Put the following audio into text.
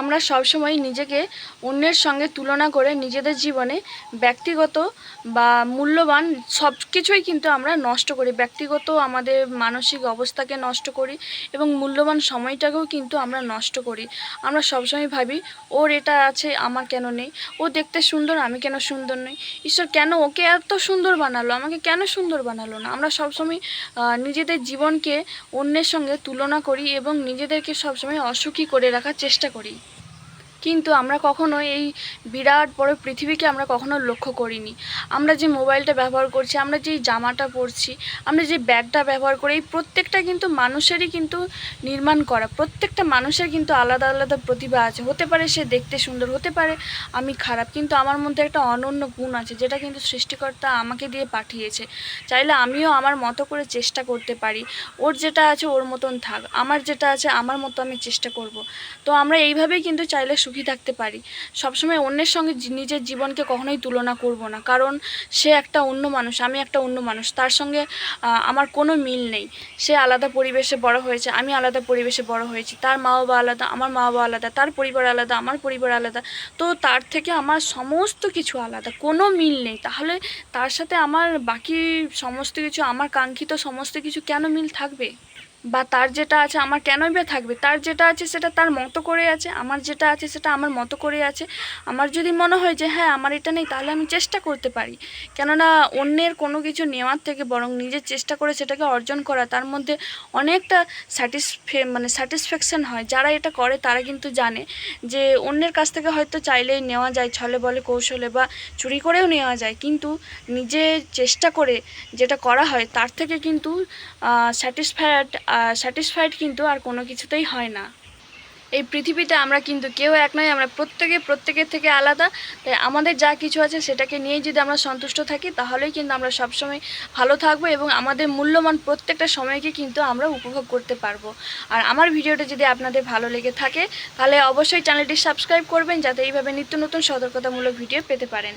আমরা সবসময় নিজেকে অন্যের সঙ্গে তুলনা করে নিজেদের জীবনে ব্যক্তিগত বা মূল্যবান সব কিছুই কিন্তু আমরা নষ্ট করি। ব্যক্তিগত আমাদের মানসিক অবস্থাকে নষ্ট করি এবং মূল্যবান সময়টাকেও কিন্তু আমরা নষ্ট করি। আমরা সবসময় ভাবি, ওর এটা আছে, আমার কেন নেই? ও দেখতে সুন্দর, আমি কেন সুন্দর নই? ঈশ্বর, কেন ওকে এত সুন্দর বানালো? আমাকে কেন সুন্দর বানালো না? আমরা সবসময় নিজেদের জীবনকে অন্যের সঙ্গে তুলনা করি এবং নিজেদেরকে সবসময় অসুখী করে রাখার চেষ্টা করি। কিন্তু আমরা কখনো এই বিরাট বড় পৃথিবীকে আমরা কখনো লক্ষ্য করিনি। আমরা যে মোবাইলটা ব্যবহার করছি, আমরা যে জামাটা পরছি, আমরা যে ব্যাগটা ব্যবহার করি, এই প্রত্যেকটা কিন্তু মানুষেরই কিন্তু নির্মাণ করা, প্রত্যেকটা মানুষের কিন্তু আলাদা আলাদা প্রতিভা আছে। হতে পারে সে দেখতে সুন্দর, হতে পারে আমি খারাপ, কিন্তু আমার মধ্যে একটা অনন্য গুণ আছে, যেটা কিন্তু সৃষ্টিকর্তা আমাকে দিয়ে পাঠিয়েছে। চাইলে আমিও আমার মতো করে চেষ্টা করতে পারি। ওর যেটা আছে ওর মতন থাক, আমার যেটা আছে আমার মতো আমি চেষ্টা করব। তো আমরা এইভাবেই কিন্তু চাইলে সুখী থাকতে পারি। সবসময় অন্যের সঙ্গে নিজের জীবনকে কখনোই তুলনা করব না। কারণ সে একটা অন্য মানুষ, আমি একটা অন্য মানুষ। তার সঙ্গে আমার কোনো মিল নেই। সে আলাদা পরিবেশে বড় হয়েছে, আমি আলাদা পরিবেশে বড় হয়েছি। তার মা বাবা আলাদা, আমার মা বাবা আলাদা, তার পরিবার আলাদা, আমার পরিবার আলাদা। তো তার থেকে আমার সমস্ত কিছু আলাদা, কোনো মিল নেই। তাহলে তার সাথে আমার বাকি সমস্ত কিছু, আমার কাঙ্ক্ষিত সমস্ত কিছু কেন মিল থাকবে? বা তার যেটা আছে আমার কেনই বা থাকবে? তার যেটা আছে সেটা তার মতো করে আছে, আমার যেটা আছে সেটা আমার মতো করে আছে। আমার যদি মনে হয় যে হ্যাঁ আমার এটা নেই, তাহলে আমি চেষ্টা করতে পারি। কেননা অন্যের কোনো কিছু নেওয়ার থেকে বরং নিজের চেষ্টা করে সেটাকে অর্জন করা, তার মধ্যে অনেকটা স্যাটিসফে মানে স্যাটিসফ্যাকশন হয়। যারা এটা করে, তারা কিন্তু জানে যে, অন্যের কাছ থেকে হয়তো চাইলেই নেওয়া যায়, ছলে বলে কৌশলে বা চুরি করেও নেওয়া যায়। কিন্তু নিজে চেষ্টা করে যেটা করা হয়, তার থেকে কিন্তু স্যাটিসফাইড স্যাটিসফাইড কিন্তু আর কোনো কিছুতেই হয় না। এই পৃথিবীতে আমরা কিন্তু কেউ এক নয়, আমরা প্রত্যেকে, প্রত্যেকের থেকে আলাদা। তাই আমাদের যা কিছু আছে সেটাকে নিয়েই যদি আমরা সন্তুষ্ট থাকি, তাহলেই কিন্তু আমরা সবসময় ভালো থাকব এবং আমাদের মূল্যবান প্রত্যেকটা সময়কে কিন্তু আমরা উপভোগ করতে পারব। আর আমার ভিডিওটা যদি আপনাদের ভালো লেগে থাকে, তাহলে অবশ্যই চ্যানেলটি সাবস্ক্রাইব করবেন, যাতে এইভাবে নিত্য নতুন সতর্কতামূলক ভিডিও পেতে পারেন।